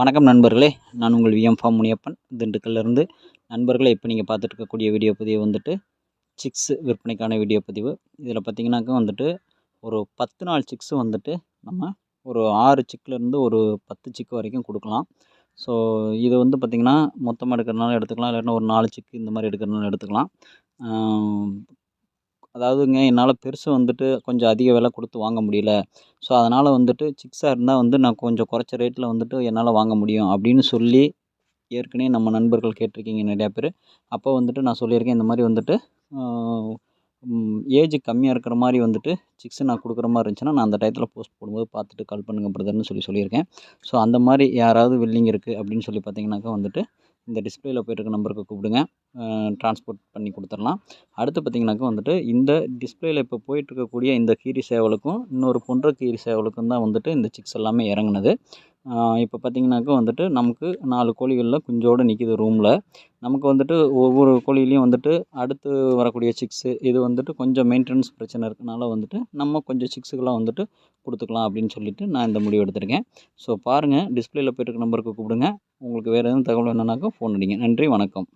வணக்கம் நண்பர்களே. நான் உங்கள் விஎம் ஃபார்ம் முனியப்பன். திண்டுக்கல்லேருந்து நண்பர்களே இப்போ நீங்கள் பார்த்துட்டு இருக்கக்கூடிய வீடியோ பதிவு வந்துட்டு சிக்ஸு விற்பனைக்கான வீடியோ பதிவு. இதில் பார்த்தீங்கன்னாக்கா வந்துட்டு ஒரு பத்து நாள் சிக்ஸு வந்துட்டு நம்ம ஒரு ஆறு சிக்குலேருந்து ஒரு பத்து சிக்கு வரைக்கும் கொடுக்கலாம். ஸோ இது வந்து பார்த்திங்கன்னா மொத்தமாக எடுக்கிறனால எடுத்துக்கலாம். இல்லைன்னா ஒரு நாலு சிக்கு இந்த மாதிரி எடுக்கிறனால எடுத்துக்கலாம். அதாவதுங்க என்னால் பெருசு வந்துட்டு கொஞ்சம் அதிக விலை கொடுத்து வாங்க முடியல. ஸோ அதனால் வந்துட்டு சிக்ஸாக இருந்தால் வந்து நான் கொஞ்சம் குறைச்ச ரேட்டில் வந்துட்டு என்னால் வாங்க முடியும் அப்படின்னு சொல்லி ஏற்கனவே நம்ம நண்பர்கள் கேட்டிருக்கீங்க நிறையா பேர். அப்போ வந்துட்டு நான் சொல்லியிருக்கேன் இந்த மாதிரி வந்துட்டு ஏஜ் கம்மியாக இருக்கிற மாதிரி வந்துட்டு சிக்ஸ் நான் கொடுக்குற மாதிரி இருந்துச்சுன்னா நான் அந்த டயத்தில் போஸ்ட் போடும்போது பார்த்துட்டு கால் பண்ணுங்கள் பிரதர்னு சொல்லி சொல்லியிருக்கேன். ஸோ அந்த மாதிரி யாராவது வில்லிங் இருக்குது அப்படின்னு சொல்லி பார்த்தீங்கன்னாக்கா வந்துட்டு இந்த டிஸ்பிளேயில் போயிட்டு நம்பருக்கு கூப்பிடுங்க. ட்ரான்ஸ்போர்ட் பண்ணி கொடுத்துடலாம். அடுத்து பார்த்தீங்கன்னாக்கா வந்துட்டு இந்த டிஸ்பிளேயில் இப்போ போயிட்டுருக்கக்கூடிய இந்த கீரி சேவலுக்கும் இன்னொரு பொன்ற கீரி சேவலுக்கும் தான் வந்துட்டு இந்த சிக்ஸ் எல்லாமே இறங்குனது. இப்போ பார்த்தீங்கன்னாக்கா வந்துட்டு நமக்கு நாலு கோழிகளில் குஞ்சோடு நிற்கிது ரூமில் நமக்கு வந்துட்டு ஒவ்வொரு கோழிலையும் வந்துட்டு அடுத்து வரக்கூடிய சிக்ஸு இது வந்துட்டு கொஞ்சம் மெயின்டெனன்ஸ் பிரச்சனை இருக்கனால வந்துட்டு நம்ம கொஞ்சம் சிக்ஸுக்கெலாம் வந்துட்டு கொடுத்துக்கலாம் அப்படின்னு சொல்லிட்டு நான் இந்த முடிவு எடுத்திருக்கேன். ஸோ பாருங்கள் டிஸ்பிளேயில் போயிட்டு இருக்க நம்பருக்கு கூப்பிடுங்க. உங்களுக்கு வேறு எதுவும் தகவல் வேணுன்னாக்கா ஃபோன் அடிங்க. நன்றி வணக்கம்.